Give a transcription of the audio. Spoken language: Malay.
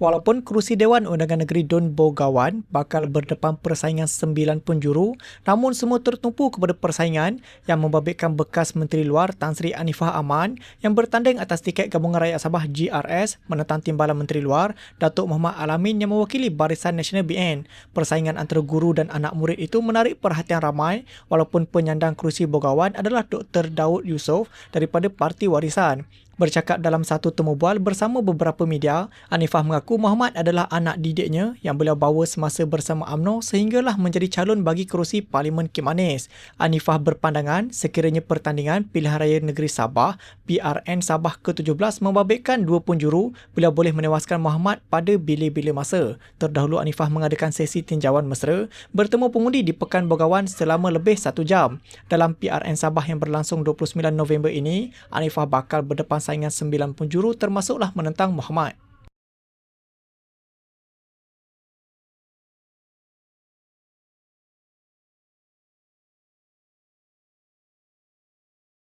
Walaupun kerusi Dewan Undangan Negeri Dun Bogawan bakal berdepan persaingan sembilan penjuru, namun semua tertumpu kepada persaingan yang membabitkan bekas Menteri Luar Tan Sri Anifah Aman yang bertanding atas tiket Gabungan Rakyat Sabah GRS menentang Timbalan Menteri Luar Datuk Muhammad Alamin yang mewakili Barisan Nasional BN. Persaingan antara guru dan anak murid itu menarik perhatian ramai walaupun penyandang kerusi Bogawan adalah Dr. Daud Yusof daripada Parti Warisan. Bercakap dalam satu temu bual bersama beberapa media, Anifah mengaku Muhammad adalah anak didiknya yang beliau bawa semasa bersama AMNO sehinggalah menjadi calon bagi kerusi Parlimen Kimanis. Anifah berpandangan sekiranya pertandingan pilihan raya negeri Sabah, PRN Sabah ke-17 membabitkan dua penjuru, beliau boleh menewaskan Muhammad pada bila-bila masa. Terdahulu Anifah mengadakan sesi tinjauan mesra bertemu pengundi di Pekan Bogawan selama lebih satu jam. Dalam PRN Sabah yang berlangsung 29 November ini, Anifah bakal berdepan saingan sembilan penjuru termasuklah menentang Muhammad.